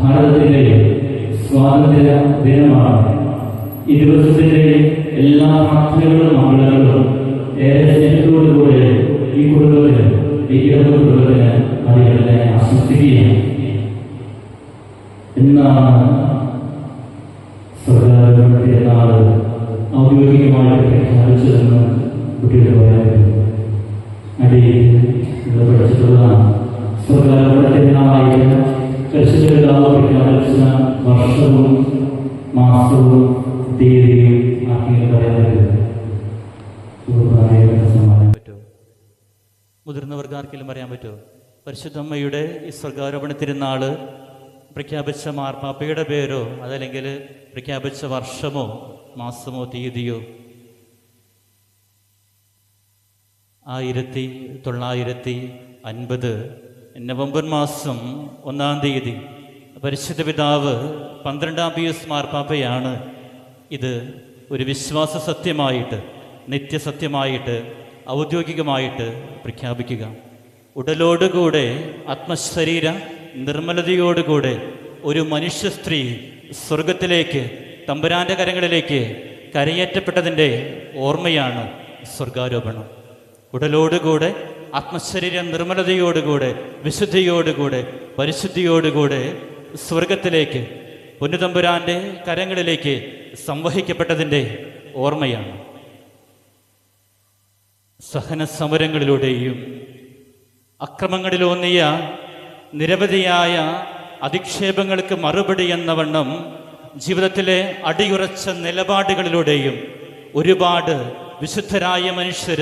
ഭാരതത്തിലെ സ്വാതന്ത്ര്യ ദിനമാണ്. ഈ ദിവസത്തിന്റെ എല്ലാ പ്രാർത്ഥനകളും ആളുകളും ഏറെ സ്നേഹത്തോടുകൂടെ ഈ കുടുംബത്തിന് ഈ ഇടവ കുടുംബത്തിന് അറിയാതെ ആശ്വസിക്കുകയാണ് എന്നാണ് സുഖകരപ്പെടുത്തിയ നാൾ ഔദ്യോഗികമായിട്ട് പ്രഖ്യാപിച്ചതെന്ന് കുട്ടികൾ പറയാറുണ്ട് അടിയിൽ പഠിച്ചിട്ടുള്ളതാണ്. സ്വകാര്യത്തിനായിട്ട് പരിശുദ്ധപിതാവ് പ്രഖ്യാപിച്ച വർഷവും മാസവും തീയതിയും ആക്കിയത് പറയാറുണ്ട് സമാനം പറ്റുമോ മുതിർന്നവർക്ക് ആർക്കെങ്കിലും പറയാൻ പറ്റുമോ? പരിശുദ്ധമ്മയുടെ ഈ സ്വർഗാരോപണ തിരുനാൾ പ്രഖ്യാപിച്ച മാർപ്പാപ്പയുടെ പേരോ അതല്ലെങ്കിൽ പ്രഖ്യാപിച്ച വർഷമോ മാസമോ തീയതിയോ? ആയിരത്തി തൊള്ളായിരത്തി അൻപത് നവംബർ മാസം ഒന്നാം തീയതി പരിശുദ്ധ പിതാവ് പന്ത്രണ്ടാം പി എസ് മാർപ്പാപ്പയാണ് ഇത് ഒരു വിശ്വാസ സത്യമായിട്ട് നിത്യസത്യമായിട്ട് ഔദ്യോഗികമായിട്ട് പ്രഖ്യാപിക്കുക. ഉടലോടുകൂടെ ആത്മശരീര നിർമ്മലതയോടുകൂടെ ഒരു മനുഷ്യ സ്ത്രീ സ്വർഗത്തിലേക്ക് തമ്പുരാന്റെ കരങ്ങളിലേക്ക് കരയേറ്റപ്പെട്ടതിന്റെ ഓർമ്മയാണ് സ്വർഗാരോപണം. ഉടലോടുകൂടെ ആത്മശരീര നിർമ്മലതയോടുകൂടെ വിശുദ്ധിയോടുകൂടെ പരിശുദ്ധിയോടുകൂടെ സ്വർഗത്തിലേക്ക് പൊന്നുതമ്പുരാന്റെ കരങ്ങളിലേക്ക് സംവഹിക്കപ്പെട്ടതിന്റെ ഓർമ്മയാണ്. സഹന സമരങ്ങളിലൂടെയും അക്രമങ്ങളിലൂന്നിയ നിരവധിയായ അധിക്ഷേപങ്ങൾക്ക് മറുപടി എന്ന വണ്ണം ജീവിതത്തിലെ അടിയുറച്ച നിലപാടുകളിലൂടെയും ഒരുപാട് വിശുദ്ധരായ മനുഷ്യർ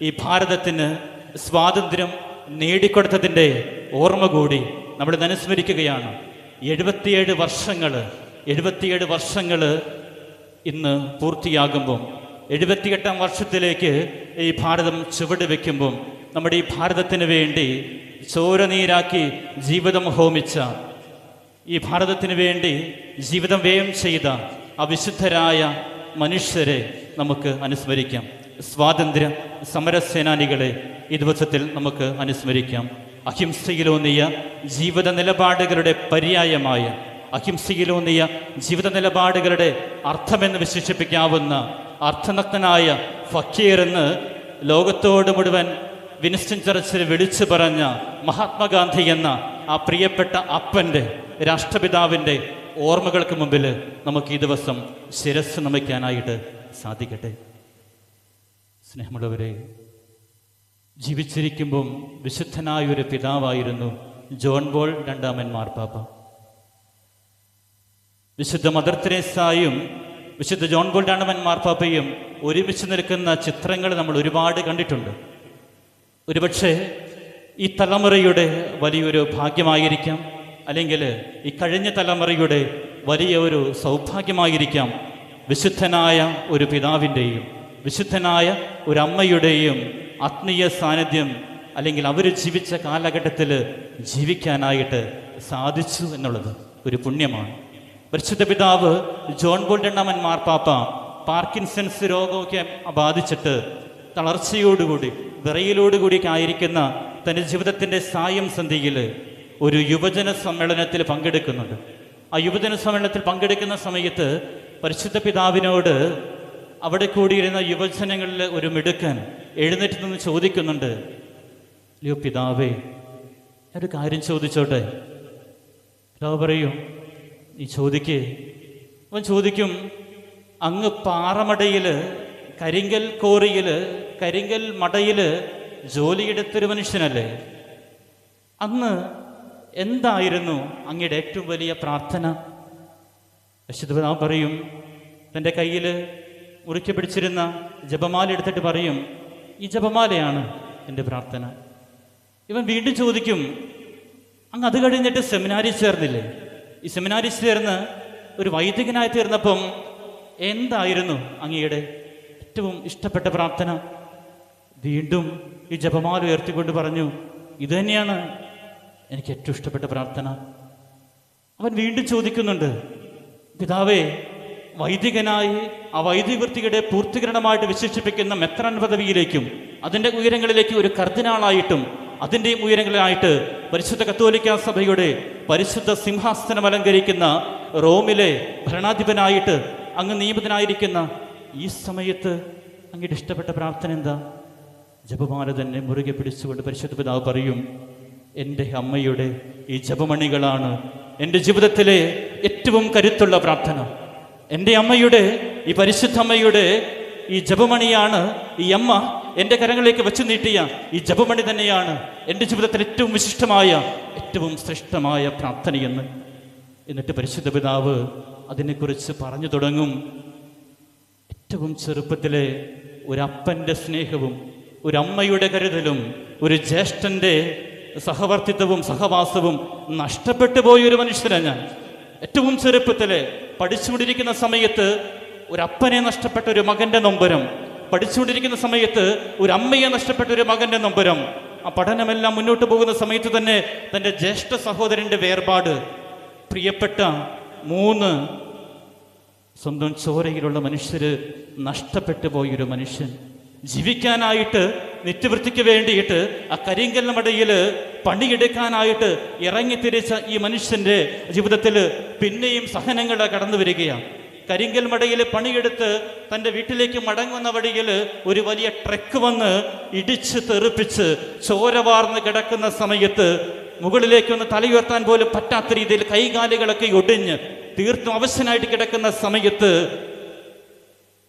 ഈ ഭാരതത്തിന് സ്വാതന്ത്ര്യം നേടിക്കൊടുത്തതിന്റെ ഓർമ്മ കൂടി നമ്മൾ അനുസ്മരിക്കുകയാണ്. എഴുപത്തിയേഴ് വർഷങ്ങൾ എഴുപത്തിയേഴ് വർഷങ്ങൾ ഇന്ന് പൂർത്തിയാകുമ്പം എഴുപത്തിയെട്ടാം വർഷത്തിലേക്ക് ഈ ഭാരതം ചുവട് വയ്ക്കുമ്പം നമ്മുടെ ഈ ഭാരതത്തിന് വേണ്ടി ചോരനീരാക്കി ജീവിതം ഹോമിച്ച ഈ ഭാരതത്തിന് വേണ്ടി ജീവിതം വ്യയം ചെയ്ത അവിശുദ്ധരായ വിശുദ്ധരായ മനുഷ്യരെ നമുക്ക് അനുസ്മരിക്കാം. സ്വാതന്ത്ര്യ സമരസേനാനികളെ ഈ ദിവസത്തിൽ നമുക്ക് അനുസ്മരിക്കാം. അഹിംസയിലൂന്നിയ ജീവിത നിലപാടുകളുടെ പര്യായമായ അഹിംസയിലൂന്നിയ ജീവിത നിലപാടുകളുടെ അർത്ഥമെന്ന് വിശേഷിപ്പിക്കാവുന്ന അർത്ഥനഗ്നായ ഫക്കീർ എന്ന് ലോകത്തോട് മുഴുവൻ വിൻസ്റ്റൺ ചർച്ചിൽ വിളിച്ചു പറഞ്ഞ മഹാത്മാഗാന്ധി എന്ന ആ പ്രിയപ്പെട്ട അപ്പന്റെ രാഷ്ട്രപിതാവിന്റെ ഓർമ്മകൾക്ക് മുമ്പിൽ നമുക്ക് ഈ ദിവസം ശിരസ് നമിക്കാനായിട്ട് സാധിക്കട്ടെ. സ്നേഹമുള്ളവരെ ജീവിച്ചിരിക്കുമ്പം വിശുദ്ധനായ ഒരു പിതാവായിരുന്നു ജോൺ ബോൾ രണ്ടാമൻ മാർപ്പാപ്പ. വിശുദ്ധ മദർ തെരേസായും വിശുദ്ധ ജോൺ ബോൾ രണ്ടാമൻ മാർപ്പാപ്പയും ഒരുമിച്ച് നിൽക്കുന്ന ചിത്രങ്ങൾ നമ്മൾ ഒരുപാട് കണ്ടിട്ടുണ്ട്. ഒരുപക്ഷെ ഈ തലമുറയുടെ വലിയൊരു ഭാഗ്യമായിരിക്കാം അല്ലെങ്കിൽ ഈ കഴിഞ്ഞ തലമുറയുടെ വലിയ ഒരു സൗഭാഗ്യമായിരിക്കാം വിശുദ്ധനായ ഒരു പിതാവിന്റെയും. വിശുദ്ധനായ ഒരു അമ്മയുടെയും ആത്മീയ സാന്നിധ്യം അല്ലെങ്കിൽ അവർ ജീവിച്ച കാലഘട്ടത്തിൽ ജീവിക്കാനായിട്ട് സാധിച്ചു എന്നുള്ളത് ഒരു പുണ്യമാണ്. പരിശുദ്ധ പിതാവ് ജോൺ ബോൾ രണ്ടാമൻ മാർപ്പാപ്പ പാർക്കിൻസൺസ് രോഗമൊക്കെ ബാധിച്ചിട്ട് തളർച്ചയോടുകൂടി വിറയിലോടുകൂടിയൊക്കെ ആയിരിക്കുന്ന തന്റെ ജീവിതത്തിന്റെ സായം സന്ധ്യയിൽ ഒരു യുവജന സമ്മേളനത്തിൽ പങ്കെടുക്കുന്നുണ്ട്. ആ യുവജന സമ്മേളനത്തിൽ പങ്കെടുക്കുന്ന സമയത്ത് പരിശുദ്ധ പിതാവിനോട് അവിടെ കൂടിയിരുന്ന യുവജനങ്ങളിൽ ഒരു മിടുക്കൻ എഴുന്നേറ്റ് നിന്ന് ചോദിക്കുന്നുണ്ട് അല്ലയോ പിതാവേ ഞാനൊരു കാര്യം ചോദിച്ചോട്ടെ? പിതാവ് പറയൂ നീ ചോദിക്കേ. അവൻ ചോദിക്കും അങ്ങ് പാറമടയിൽ കരിങ്കൽ കോറിയിൽ കരിങ്കൽ മടയിൽ ജോലിയെടുത്തൊരു മനുഷ്യനല്ലേ? അന്ന് എന്തായിരുന്നു അങ്ങയുടെ ഏറ്റവും വലിയ പ്രാർത്ഥന? വിശുദ്ധപിതാവ് പറയും തന്റെ കയ്യിൽ മുറുക്കി പിടിച്ചിരുന്ന ജപമാല എടുത്തിട്ട് പറയും ഈ ജപമാലയാണ് എന്റെ പ്രാർത്ഥന. ഇവൻ വീണ്ടും ചോദിക്കും അങ്ങ് അത് കഴിഞ്ഞിട്ട് സെമിനാരി ചേർന്നില്ലേ? ഈ സെമിനാരി ചേർന്ന് ഒരു വൈദികനായി തീർന്നപ്പം എന്തായിരുന്നു അങ്ങയുടെ ഏറ്റവും ഇഷ്ടപ്പെട്ട പ്രാർത്ഥന? വീണ്ടും ഈ ജപമാല ഉയർത്തിക്കൊണ്ട് പറഞ്ഞു ഇത് തന്നെയാണ് എനിക്ക് ഏറ്റവും ഇഷ്ടപ്പെട്ട പ്രാർത്ഥന. അവൻ വീണ്ടും ചോദിക്കുന്നുണ്ട് പിതാവേ വൈദികനായി ആ വൈദികവൃത്തിയുടെ പൂർത്തീകരണമായിട്ട് വിശേഷിപ്പിക്കുന്ന മെത്രാൻ പദവിയിലേക്കും അതിന്റെ ഉയരങ്ങളിലേക്ക് ഒരു കർദിനാളായിട്ടും അതിന്റെയും ഉയരങ്ങളിലായിട്ട് പരിശുദ്ധ കത്തോലിക്ക സഭയുടെ പരിശുദ്ധ സിംഹാസനം അലങ്കരിക്കുന്ന റോമിലെ ഭരണാധിപനായിട്ട് അങ്ങ് നിയമിതനായിരിക്കുന്ന ഈ സമയത്ത് അങ്ങയുടെ ഇഷ്ടപ്പെട്ട പ്രാർത്ഥന എന്താ? ജപമാല തന്നെ മുറുകെ പിടിച്ചുകൊണ്ട് പരിശുദ്ധ പിതാവ് പറയും എന്റെ അമ്മയുടെ ഈ ജപമണികളാണ് എന്റെ ജീവിതത്തിലെ ഏറ്റവും കരുത്തുള്ള പ്രാർത്ഥന. എന്റെ അമ്മയുടെ ഈ പരിശുദ്ധ അമ്മയുടെ ഈ ജപമണിയാണ് ഈ അമ്മ എന്റെ കരങ്ങളിലേക്ക് വെച്ച് നീട്ടിയ ഈ ജപമണി തന്നെയാണ് എന്റെ ജീവിതത്തിൽ ഏറ്റവും വിശിഷ്ടമായ ഏറ്റവും ശ്രേഷ്ഠമായ പ്രാർത്ഥനയെന്ന് എന്നിട്ട് പരിശുദ്ധ പിതാവ് അതിനെക്കുറിച്ച് പറഞ്ഞു തുടങ്ങും. ഏറ്റവും ചെറുപ്പത്തിലെ ഒരപ്പന്റെ സ്നേഹവും ഒരമ്മയുടെ കരുതലും ഒരു ജ്യേഷ്ഠന്റെ സഹവർത്തിത്വവും സഹവാസവും നഷ്ടപ്പെട്ടു പോയൊരു മനുഷ്യനാണ് ഞാൻ. ഏറ്റവും ചെറുപ്പത്തിലെ പഠിച്ചുകൊണ്ടിരിക്കുന്ന സമയത്ത് ഒരു അപ്പനെ നഷ്ടപ്പെട്ട ഒരു മകന്റെ നൊമ്പരം പഠിച്ചുകൊണ്ടിരിക്കുന്ന സമയത്ത് ഒരു അമ്മയെ നഷ്ടപ്പെട്ട ഒരു മകന്റെ നൊമ്പരം ആ പഠനമെല്ലാം മുന്നോട്ട് പോകുന്ന സമയത്ത് തന്നെ തന്റെ ജ്യേഷ്ഠ സഹോദരന്റെ വേർപാട്. പ്രിയപ്പെട്ട മൂന്ന് സ്വന്തം ചോരയിലുള്ള മനുഷ്യര് നഷ്ടപ്പെട്ടു പോയൊരു മനുഷ്യൻ. ജീവിക്കാനായിട്ട് നിത്യവൃത്തിക്ക് വേണ്ടിയിട്ട് ആ കരിങ്കല്ലുമടയിൽ പണിയെടുക്കാനായിട്ട് ഇറങ്ങിത്തിരിച്ച ഈ മനുഷ്യന്റെ ജീവിതത്തിൽ പിന്നെയും സഹനങ്ങൾ കടന്നു വരികയാണ്. കരിങ്കൽ മടയിൽ പണിയെടുത്ത് തന്റെ വീട്ടിലേക്ക് മടങ്ങുന്ന വഴിയിൽ ഒരു വലിയ ട്രക്ക് വന്ന് ഇടിച്ച് തെറിപ്പിച്ച് ചോര വാർന്ന് കിടക്കുന്ന സമയത്ത് മുകളിലേക്ക് മുകളിലേക്കൊന്ന് തലയുയർത്താൻ പോലും പറ്റാത്ത രീതിയിൽ കൈകാലുകളൊക്കെ ഒടിഞ്ഞ് തീർത്തും അവശനായിട്ട് കിടക്കുന്ന സമയത്ത്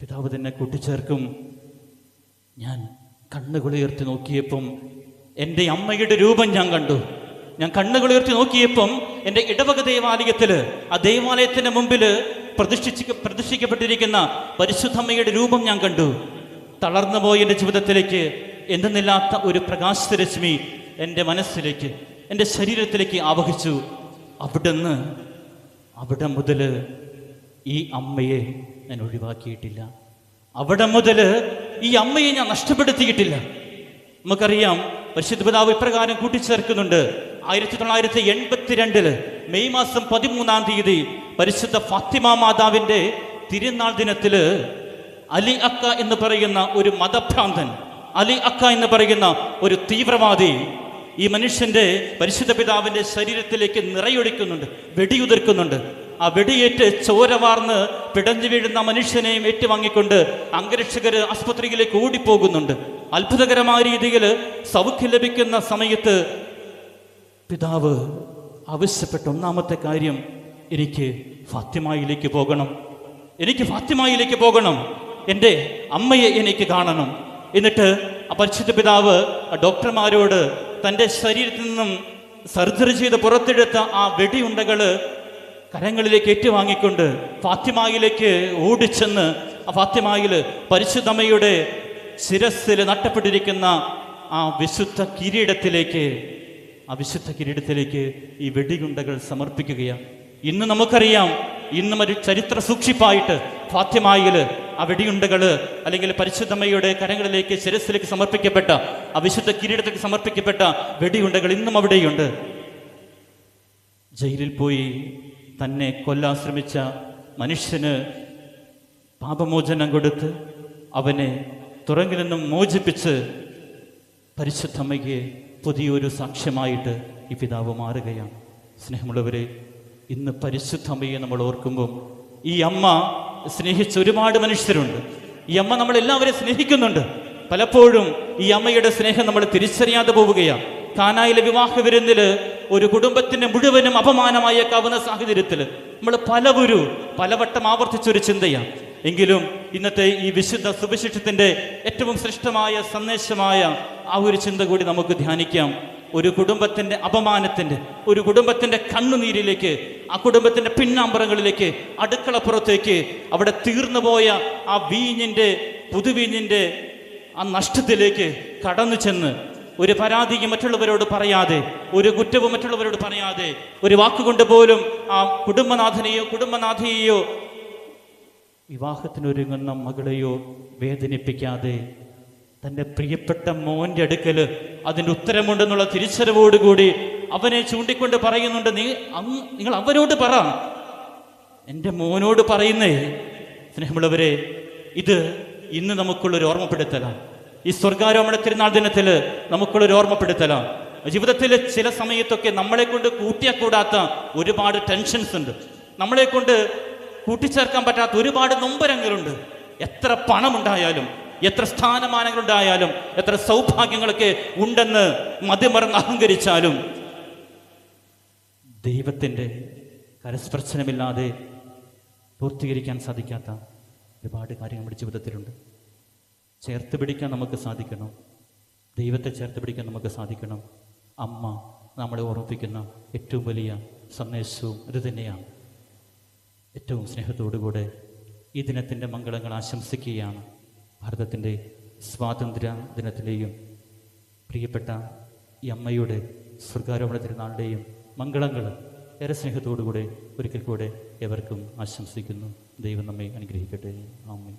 പിതാവ് തന്നെ കൂട്ടിച്ചേർക്കും. ഞാൻ കണ്ണുകളുയർത്തി നോക്കിയപ്പം എന്റെ അമ്മയുടെ രൂപം ഞാൻ കണ്ടു. ഞാൻ കണ്ണുകളുയർത്തി നോക്കിയപ്പം എന്റെ ഇടവക ദേവാലയത്തിൽ ആ ദേവാലയത്തിന്റെ മുമ്പിൽ പ്രതിഷ്ഠിച്ച് പ്രതിഷ്ഠിക്കപ്പെട്ടിരിക്കുന്ന പരിശുദ്ധമ്മയുടെ രൂപം ഞാൻ കണ്ടു. തളർന്നു പോയി എന്റെ ജീവിതത്തിലേക്ക് എന്തെന്നില്ലാത്ത ഒരു പ്രകാശരശ്മി എന്റെ മനസ്സിലേക്ക് എന്റെ ശരീരത്തിലേക്ക് ആവഹിച്ചു. അവിടുന്ന് അവിടെ മുതൽ ഈ അമ്മയെ ഞാൻ ഒഴിവാക്കിയിട്ടില്ല. അവിടെ മുതൽ ഈ അമ്മയെ ഞാൻ നഷ്ടപ്പെടുത്തിയിട്ടില്ല. നമുക്കറിയാം പരിശുദ്ധ പിതാവ് ഇപ്രകാരം കൂട്ടിച്ചേർക്കുന്നുണ്ട്. ആയിരത്തി തൊള്ളായിരത്തി എൺപത്തിരണ്ടിൽ മെയ് മാസം പതിമൂന്നാം തീയതി പരിശുദ്ധ ഫാത്തിമ മാതാവിന്റെ തിരുനാൾ ദിനത്തിൽ അലി അക്ക എന്ന് പറയുന്ന ഒരു മതഭ്രാന്തൻ അലി അക്ക എന്ന് പറയുന്ന ഒരു തീവ്രവാദി ഈ മനുഷ്യന്റെ പരിശുദ്ധ പിതാവിന്റെ ശരീരത്തിലേക്ക് നിറയൊഴിക്കുന്നുണ്ട് വെടിയുതിർക്കുന്നുണ്ട്. ആ വെടിയേറ്റ് ചോര വാർന്ന് പിടഞ്ഞു വീഴുന്ന മനുഷ്യനെയും ഏറ്റുവാങ്ങിക്കൊണ്ട് അംഗരക്ഷകർ ആസ്പത്രിയിലേക്ക് ഓടിപ്പോകുന്നുണ്ട്. അത്ഭുതകരമായ രീതിയിൽ സൗഖ്യം ലഭിക്കുന്ന സമയത്ത് പിതാവ് ആവശ്യപ്പെട്ട ഒന്നാമത്തെ കാര്യം എനിക്ക് ഫാത്തിമായിലേക്ക് പോകണം. എനിക്ക് ഫാത്തിമായിലേക്ക് പോകണം. എന്റെ അമ്മയെ എനിക്ക് കാണണം. എന്നിട്ട് ആ പരിശുദ്ധ പിതാവ് ഡോക്ടർമാരോട് തന്റെ ശരീരത്തിൽ നിന്നും സർജറി ചെയ്ത് പുറത്തെടുത്ത ആ വെടിയുണ്ടകൾ കരങ്ങളിലേക്ക് ഏറ്റുവാങ്ങിക്കൊണ്ട് ഫാത്തിമായിലേക്ക് ഓടിച്ചെന്ന് ആ ഫാത്തിമായിൽ പരിശുദ്ധമ്മയുടെ ശിരസ്സിൽ നട്ടപ്പെട്ടിരിക്കുന്ന ആ വിശുദ്ധ കിരീടത്തിലേക്ക് ആ വിശുദ്ധ കിരീടത്തിലേക്ക് ഈ വെടികുണ്ടകൾ സമർപ്പിക്കുകയാണ്. ഇന്ന് നമുക്കറിയാം ഇന്നും ഒരു ചരിത്ര സൂക്ഷിപ്പായിട്ട് ഫാത്തിമായിൽ ആ വെടിയുണ്ടകൾ അല്ലെങ്കിൽ പരിശുദ്ധമ്മയുടെ കരങ്ങളിലേക്ക് ശിരസിലേക്ക് സമർപ്പിക്കപ്പെട്ട ആ വിശുദ്ധ കിരീടത്തിലേക്ക് സമർപ്പിക്കപ്പെട്ട വെടിയുണ്ടകൾ ഇന്നും അവിടെയുണ്ട്. ജയിലിൽ പോയി തന്നെ കൊല്ലാൻ ശ്രമിച്ച മനുഷ്യന് പാപമോചനം കൊടുത്ത് അവനെ തുറങ്കിൽ നിന്നും മോചിപ്പിച്ച് പരിശുദ്ധമ്മയ്ക്ക് പുതിയൊരു സാക്ഷ്യമായിട്ട് ഈ പിതാവ് മാറുകയാണ്. സ്നേഹമുള്ളവരെ ഇന്ന് പരിശുദ്ധമ്മയെ നമ്മൾ ഓർക്കുമ്പോൾ ഈ അമ്മ സ്നേഹിച്ച ഒരുപാട് മനുഷ്യരുണ്ട്. ഈ അമ്മ നമ്മളെല്ലാവരെയും സ്നേഹിക്കുന്നുണ്ട്. പലപ്പോഴും ഈ അമ്മയുടെ സ്നേഹം നമ്മൾ തിരിച്ചറിയാതെ പോവുകയാണ്. കാനായിലെ വിവാഹ വിരുന്നിൽ ഒരു കുടുംബത്തിന്റെ മുഴുവനും അപമാനമായേക്കാവുന്ന സാഹചര്യത്തിൽ നമ്മൾ പലവരും പലവട്ടം ആവർത്തിച്ചൊരു ചിന്തയാണ്. എങ്കിലും ഇന്നത്തെ ഈ വിശുദ്ധ സുവിശേഷത്തിന്റെ ഏറ്റവും ശ്രേഷ്ഠമായ സന്ദേശമായ ആ ഒരു ചിന്ത കൂടി നമുക്ക് ധ്യാനിക്കാം. ഒരു കുടുംബത്തിന്റെ അപമാനത്തിന്റെ ഒരു കുടുംബത്തിന്റെ കണ്ണുനീരിലേക്ക് ആ കുടുംബത്തിന്റെ പിന്നാമ്പറങ്ങളിലേക്ക് അടുക്കളപ്പുറത്തേക്ക് അവിടെ തീർന്നുപോയ ആ വീഞ്ഞിന്റെ പുതുവീഞ്ഞിന്റെ ആ നഷ്ടത്തിലേക്ക് കടന്നു ചെന്ന് ഒരു പരാതിയും മറ്റുള്ളവരോട് പറയാതെ ഒരു കുറ്റവും മറ്റുള്ളവരോട് പറയാതെ ഒരു വാക്കുകൊണ്ട് പോലും ആ കുടുംബനാഥനെയോ കുടുംബനാഥയെയോ വിവാഹത്തിനൊരുങ്ങുന്ന മകളെയോ വേദനിപ്പിക്കാതെ തന്റെ പ്രിയപ്പെട്ട മോന്റെ അടുക്കൽ അതിന്റെ ഉത്തരമുണ്ടെന്നുള്ള തിരിച്ചറിവോടുകൂടി അവനെ ചൂണ്ടിക്കൊണ്ട് പറയുന്നുണ്ട് നീ നിങ്ങൾ അവരോട് പറ. എന്റെ മോനോട് പറയുന്നേ സ്നേഹമുള്ളവരെ ഇത് ഇന്ന് നമുക്കുള്ളൊരു ഓർമ്മപ്പെടുത്തലാണ്. ഈ സ്വർഗാരോമണ തിരുനാൾ ദിനത്തിൽ നമുക്കുള്ളൊരു ഓർമ്മപ്പെടുത്തലാണ് ജീവിതത്തിൽ ചില സമയത്തൊക്കെ നമ്മളെ കൊണ്ട് കൂട്ടിയാൽ കൂടാത്ത ഒരുപാട് ടെൻഷൻസ് ഉണ്ട്. നമ്മളെ കൊണ്ട് കൂട്ടിച്ചേർക്കാൻ പറ്റാത്ത ഒരുപാട് നൊമ്പരങ്ങളുണ്ട്. എത്ര പണമുണ്ടായാലും എത്ര സ്ഥാനമാനങ്ങളുണ്ടായാലും എത്ര സൗഭാഗ്യങ്ങളൊക്കെ ഉണ്ടെന്ന് മതിമറന്ന് അഹങ്കരിച്ചാലും ദൈവത്തിന്റെ കരസ്പർശനമില്ലാതെ പൂർത്തീകരിക്കാൻ സാധിക്കാത്ത ഒരുപാട് കാര്യങ്ങൾ നമ്മുടെ ജീവിതത്തിലുണ്ട്. ചേർത്ത് പിടിക്കാൻ നമുക്ക് സാധിക്കണം. ദൈവത്തെ ചേർത്ത് പിടിക്കാൻ നമുക്ക് സാധിക്കണം. അമ്മ നമ്മളെ ഓർമ്മിപ്പിക്കുന്ന ഏറ്റവും വലിയ സന്ദേശവും ഇത് തന്നെയാണ്. ഏറ്റവും സ്നേഹത്തോടുകൂടെ ഈ ദിനത്തിന്റെ മംഗളങ്ങൾ ആശംസിക്കുകയാണ്. ഭാരതത്തിന്റെ സ്വാതന്ത്ര്യ ദിനത്തിന്റെയും പ്രിയപ്പെട്ട ഈ അമ്മയുടെ സ്വർഗാരോപണ തിരുനാളിന്റെയും മംഗളങ്ങൾ ഏറെ സ്നേഹത്തോടുകൂടെ ഒരിക്കൽ കൂടെ എവർക്കും ആശംസിക്കുന്നു. ദൈവം നമ്മെ അനുഗ്രഹിക്കട്ടെ. ആമേ